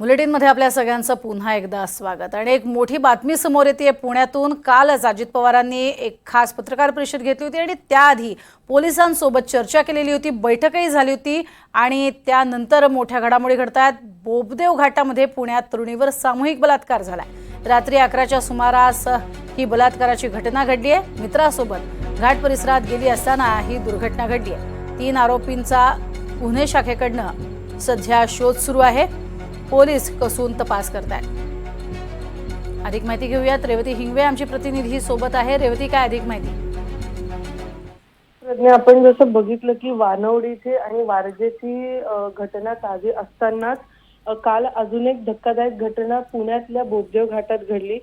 बुलेटिनमध्ये आपल्या सगळ्यांचं पुन्हा एकदा स्वागत. आणि एक मोठी बातमी समोर येते पुण्यातून कालच अजित पवारांनी एक खास पत्रकार परिषद घेतली होती आणि त्याआधी पोलिसांसोबत चर्चा केलेली होती बैठकही झाली होती आणि त्यानंतर मोठ्या घडामोडी घडतायत. बोबदेव घाटामध्ये पुण्यात तरुणीवर सामूहिक बलात्कार झालाय. रात्री अकराच्या सुमारास ही बलात्काराची घटना घडली आहे. मित्रासोबत घाट परिसरात गेली असताना ही दुर्घटना घडली आहे. तीन आरोपींचा गुन्हे शाखेकडनं सध्या शोध सुरू आहे. पोलीस कसून तपास करत आहेत अधिक माहिती घेऊयात. रेवती हिंगवे आमची प्रतिनिधी सोबत आहे. रेवती काय अधिक माहिती? आपण जसं बघितलं की वानवडीची आणि वारजेची घटना ताजी असतानाच काल अजून एक धक्कादायक घटना पुण्यातल्या बोबदेव घाटात घडली.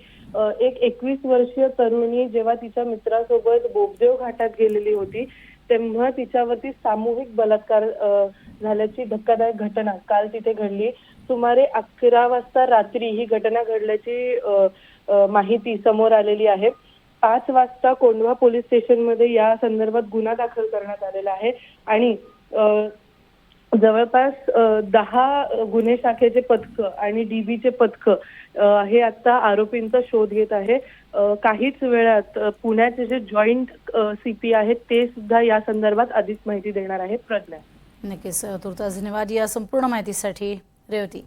एक एकवीस वर्षीय तरुणी जेव्हा तिच्या मित्रासोबत बोबदेव घाटात गेलेली होती तेव्हा तिच्यावरती सामूहिक बलात्कार झाल्याची धक्कादायक घटना काल तिथे घडली. सुमारे अकरा वाजता रात्री ही घटना घडल्याची माहिती समोर आलेली आहे. पाच वाजता कोंढवा पोलीस स्टेशनमध्ये या संदर्भात गुन्हा दाखल करण्यात आलेला आहे. आणि जवळपास दहा गुन्हे शाखेचे पथक आणि डीबीचे पथक हे आता आरोपींचा शोध घेत आहे. काहीच वेळात पुण्याचे जे जॉईंट सीपी आहेत ते सुद्धा या संदर्भात अधिक माहिती देणार आहे. प्रज्ञा. नक्कीच तुर्तास धन्यवाद. या संपूर्ण माहितीसाठी रेवती.